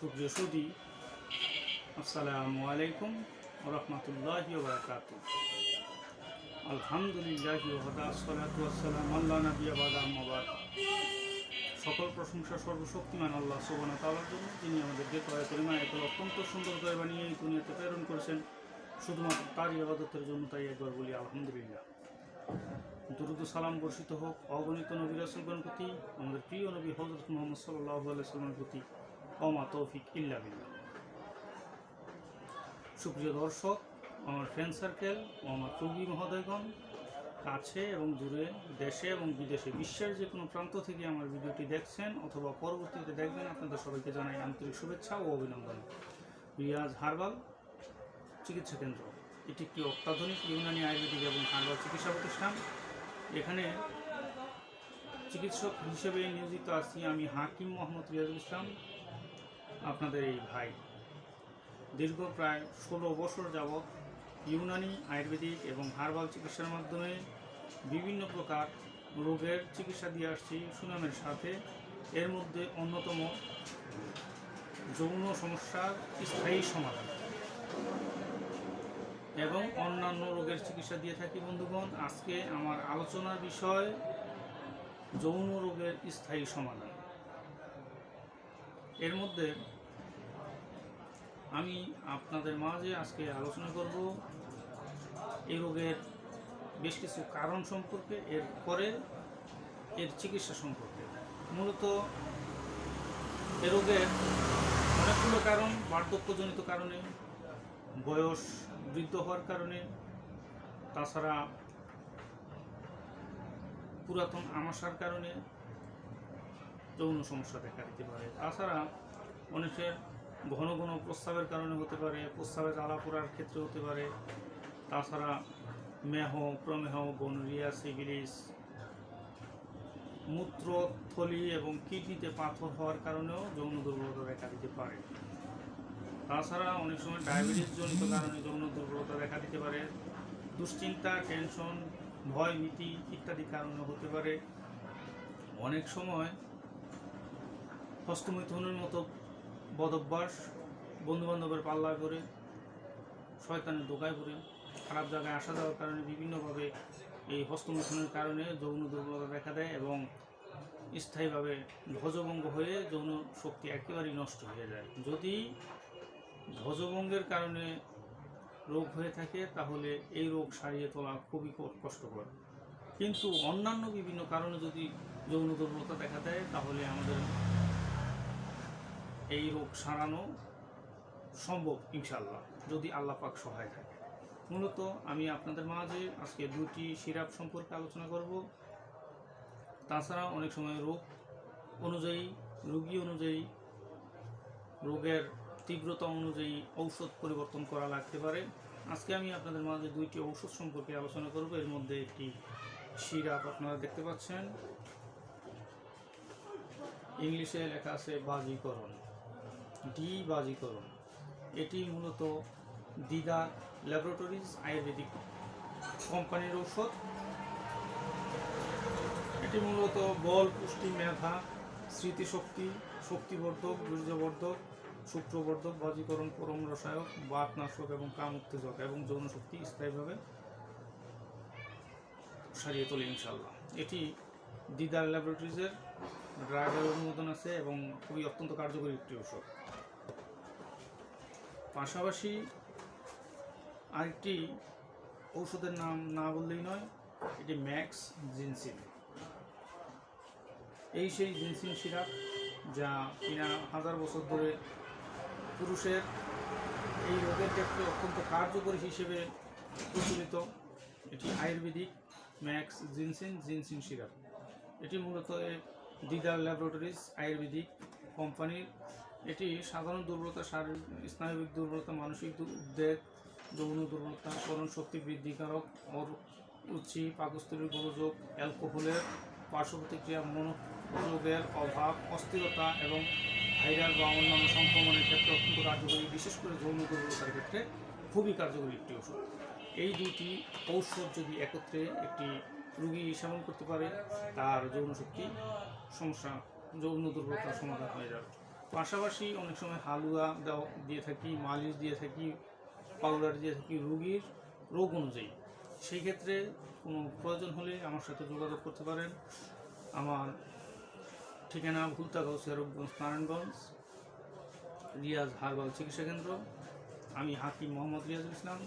সুপ্রিয় সুদী আসসালামু আলাইকুম রহমতুল্লাহ বারাকাত আলহামদুলিল্লাহ সকল প্রশংসা সর্বশক্তিমান আল্লাহ সোবানা তালার জন্য তিনি আমাদেরকে দয়া পরিমাণ এত অত্যন্ত সুন্দর করে বানিয়ে এই দুনিয়াতে প্রেরণ করেছেন। শুধুমাত্র তারই আবাদতের জন্য তাই একবার বলি, আলহামদুলিল্লাহ। দুরুদ সালাম বর্ষিত হোক, অগণিত নবী রাসুলগণ প্রতি আমাদের প্রিয় নবী হজরত মোহাম্মদ সাল্লাহ আলাইসাল্লামের প্রতি। অমা তৌফিক ইল্লা সুপ্রিয় দর্শক, আমার ফ্রেন্ড সার্কেল ও আমার কবি মহোদয়গণ, কাছে এবং দূরে দেশে এবং বিদেশে বিশ্বের যে কোনো প্রান্ত থেকে আমার ভিডিওটি দেখছেন অথবা পরবর্তীতে দেখবেন, আপনাদের সবাইকে জানাই আন্তরিক শুভেচ্ছা ও অভিনন্দন। রিয়াজ হারবাল, চিকিৎসা কেন্দ্র, এটি একটি অত্যাধুনিক ইউনানি আয়ুর্বেদিক এবং হার্বাল চিকিৎসা প্রতিষ্ঠান। এখানে চিকিৎসক হিসেবে নিয়োজিত আছি আমি হাকিম মোহাম্মদ রিয়াজুল ইসলাম। আপনাদের এই ভাই। দীর্ঘ প্রায় ষোলো বছর যাবৎ ইউনানি আয়ুর্বেদিক এবং হার্বাল চিকিৎসার মাধ্যমে বিভিন্ন প্রকার রোগের চিকিৎসা দিয়ে আসছি সুনামের সাথে। এর মধ্যে অন্যতম যৌন সমস্যার স্থায়ী সমাধান এবং অন্যান্য রোগের চিকিৎসা দিয়ে থাকি বন্ধুগণ। আজকে আমার আলোচনার বিষয় যৌন রোগের স্থায়ী সমাধান। এর মধ্যে আমি আপনাদের মাঝে আজকে আলোচনা করব এই রোগের বেশ কিছু কারণ সম্পর্কে, এর পরে এর চিকিৎসা সম্পর্কে। মূলত এ রোগের অনেকগুলো কারণ, বার্ধক্যজনিত কারণে, বয়স বৃদ্ধ হওয়ার কারণে, তাছাড়া পুরাতন আমাশার কারণে যৌন সমস্যা দেখা দিতে পারে। তাছাড়া অনেকের ঘন ঘন প্রস্রাবের কারণে হতে পারে প্রস্রাবে জ্বালা পোড়ার ক্ষেত্রে হতে পারে। তাছাড়া মেহ, প্রমেহ বনরিয়া সিভিলিস মূত্র থলি এবং কিডনিতে পাথর হওয়ার কারণেও যৌন দুর্বলতা দেখা দিতে পারে। তাছাড়া অনেক সময় ডায়াবেটিস জনিত কারণে যৌন দুর্বলতা দেখা দিতে পারে। দুশ্চিন্তা, টেনশন, ভয়, ভীতি ইত্যাদি কারণে হতে পারে। অনেক সময় হস্তমৈথুনের মতো বদভ্যাস, বন্ধুবান্ধবের পাল্লা করে শয়তানের দোকায় পড়ে, খারাপ জায়গায় আসা যাওয়ার কারণে বিভিন্নভাবে এই হস্তমৈথুনের কারণে যৌন দুর্বলতা দেখা দেয় এবং স্থায়ীভাবে ধ্বজভঙ্গ হয়ে যৌন শক্তি একেবারেই নষ্ট হয়ে যায়। যদি ধ্বজভঙ্গের কারণে রোগ হয়ে থাকে, তাহলে এই রোগ সারিয়ে তোলা খুবই কষ্টকর। কিন্তু অন্যান্য বিভিন্ন কারণে যদি যৌন দুর্বলতা দেখা দেয়, তাহলে আমাদের এই রোগ সারানো সম্ভব ইনশাল্লাহ যদি আল্লাহ পাক সহায় থাকে। মূলত আমি আপনাদের মাঝে আজকে দুটি সিরাপ সম্পর্কে আলোচনা করব। তাছাড়া অনেক সময় রোগ অনুযায়ী, রোগী অনুযায়ী, রোগের তীব্রতা অনুযায়ী ঔষধ পরিবর্তন করা লাগতে পারে। আজকে আমি আপনাদের মাঝে দুইটি ঔষধ সম্পর্কে আলোচনা করব। এর মধ্যে একটি সিরাপ আপনারা দেখতে পাচ্ছেন। ইংলিশে লেখা আছে বাজিকরণ। ডি বাজিকরণ এটি মূলত দিদা ল্যাবরেটরিজ আয়ুর্বেদিক কোম্পানির ঔষধ। এটি মূলত বল, পুষ্টি, মেধা, স্মৃতিশক্তি, শক্তিবর্ধক, বীর্যবর্ধক শুক্রবর্ধক বাজিকরণ, পরম রসায়ক, বাতনাশক এবং কাম উত্তেজক এবং যৌন শক্তি স্থায়ীভাবে সারিয়ে তোলে ইনশাল্লাহ এটি দিদার ল্যাবরেটরিজের ড্রাগের অনুমোদন আছে এবং খুবই অত্যন্ত কার্যকরী একটি ঔষধ। পাশাপাশি আরেকটি ঔষধের নাম না বললেই নয়, এটি ম্যাক্স জিনসিন এই সেই জিনসিন সিরাপ যা কিনা হাজার বছর ধরে পুরুষের এই রোগের ক্ষেত্রে অত্যন্ত কার্যকরী হিসেবে প্রচলিত এটি ayurvedic max ginseng ginseng syrup. এটি মূলত দিদার ল্যাবরেটরিজ, আয়ুর্বেদিক কোম্পানির এটি সাধারণ দুর্বলতা, শারীরিক, স্নায়বিক দুর্বলতা, মানসিক উদ্বেগ, যৌন দুর্বলতা স্মরণ শক্তি বৃদ্ধিকারক অরুচি পাকস্থলীর গোলযোগ, অ্যালকোহলের পার্শ্ব প্রতিক্রিয়া মনোযোগের অভাব, অস্থিরতা এবং ভাইরাল বা অন্যান্য সংক্রমণের ক্ষেত্রে অত্যন্ত কার্যকরী, বিশেষ করে যৌন দুর্বলতার ক্ষেত্রে খুবই কার্যকরী একটি ওষুধ। এই দুটি ঔষধ যদি একত্রে একটি রুগী সেবন করতে পারে, তার যৌন শক্তি সমস্যা, যৌন দুর্বলতার সমাধান হয়ে যাবে। পাশাপাশি অনেক সময় হালুয়া দেওয়া দিয়ে থাকি, মালিশ দিয়ে থাকি, পাউডার দিয়ে থাকি রুগীর রোগ অনুযায়ী। সেই ক্ষেত্রে কোনো প্রয়োজন হলে আমার সাথে যোগাযোগ করতে পারেন। আমার ঠিকানা ভুলতা গাউসিয়া রূপগঞ্জ, নারায়ণগঞ্জ, রিয়াজ হারবাল চিকিৎসা কেন্দ্র। আমি হাকিম মোহাম্মদ রিয়াজুল ইসলাম।